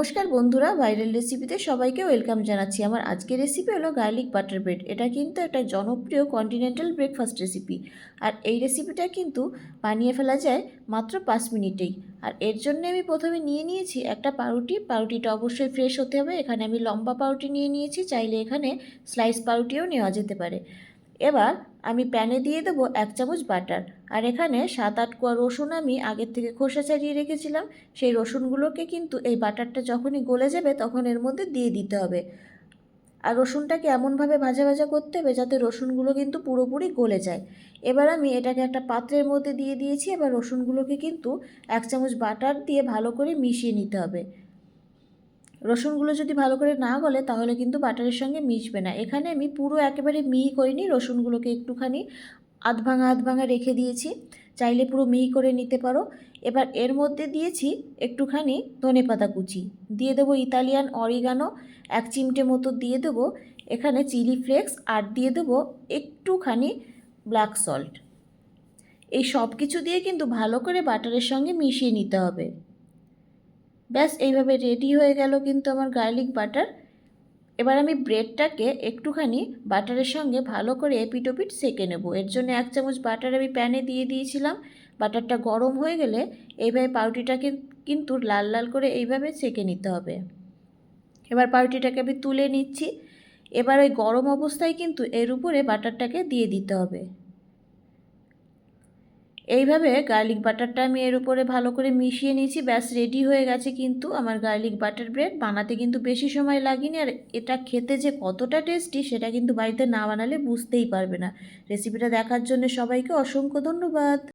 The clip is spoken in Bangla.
নমস্কার বন্ধুরা ভাইরাল রেসিপিতে সবাইকে ওয়েলকাম জানাচ্ছি। আমার আজকের রেসিপি হলো গার্লিক বাটার ব্রেড এটা কিন্তু একটা জনপ্রিয় কন্টিনেন্টাল ব্রেকফাস্ট রেসিপি আর এই রেসিপিটা কিন্তু বানিয়ে ফেলা যায় মাত্র পাঁচ মিনিটেই। আর এর জন্য আমি প্রথমে নিয়ে নিয়েছি একটা পাউরুটি। পাউরুটিটা অবশ্যই ফ্রেশ হতে হবে। এখানে আমি লম্বা পাউরুটি নিয়ে নিয়েছি। চাইলে এখানে স্লাইস পাউরুটিও নেওয়া যেতে পারে। এবার আমি প্যানে দিয়ে দেবো এক চামচ বাটার। আর এখানে সাত আট কোয়া রসুন আমি আগের থেকে খোসা ছাড়িয়ে রেখেছিলাম। সেই রসুনগুলোকে কিন্তু এই বাটারটা যখনই গলে যাবে তখন এর মধ্যে দিয়ে দিতে হবে। আর রসুনটাকে এমনভাবে ভাজা ভাজা করতে হবে যাতে রসুনগুলো কিন্তু পুরোপুরি গলে যায়। এবার আমি এটাকে একটা পাত্রের মধ্যে দিয়ে দিয়েছি। এবার রসুনগুলোকে কিন্তু এক চামচ বাটার দিয়ে ভালো করে মিশিয়ে নিতে হবে। রসুনগুলো যদি ভালো করে না গলে, তাহলে কিন্তু বাটারের সঙ্গে মিশবে না। এখানে আমি পুরো একেবারে মিহি করিনি, রসুনগুলোকে একটুখানি আধ ভাঙা আধ ভাঙা রেখে দিয়েছি। চাইলে পুরো মিহি করে নিতে পারো। এবার এর মধ্যে দিয়েছি একটুখানি ধনে পাতা কুচি। দিয়ে দেবো ইতালিয়ান অরিগানো, এক চিমটে মতো দিয়ে দেবো এখানে চিলি ফ্লেক্স আর দিয়ে দেবো একটুখানি ব্ল্যাক সল্ট। এই সব কিছু দিয়ে কিন্তু ভালো করে বাটারের সঙ্গে মিশিয়ে নিতে হবে। ব্যাস, এইভাবে রেডি হয়ে গেল কিন্তু আমার গার্লিক বাটার এবার আমি ব্রেডটাকে একটুখানি বাটারের সঙ্গে ভালো করে এপিটোপিট সেকে নেব। এর জন্য এক চামচ বাটার আমি প্যানে দিয়ে দিয়েছিলাম। বাটারটা গরম হয়ে গেলে এইভাবে পাউরুটিটাকে কিন্তু লাল লাল করে এইভাবে সেকে নিতে হবে। এবার পাউরুটিটাকে আমি তুলে নিচ্ছি। এবার ওই গরম অবস্থায় কিন্তু এর উপরে বাটারটাকে দিয়ে দিতে হবে। এইভাবে গার্লিক বাটারটা আমি এর উপরে ভালো করে মিশিয়ে নিয়েছি, ব্যাস রেডি হয়ে গেছে কিন্তু আমার গার্লিক বাটার ব্রেড বানাতে কিন্তু বেশি সময় লাগেনি আর এটা খেতে যে কতটা টেস্টি সেটা কিন্তু বাড়িতে না বানালে বুঝতেই পারবে না। রেসিপিটা দেখার জন্য সবাইকে অসংখ্য ধন্যবাদ।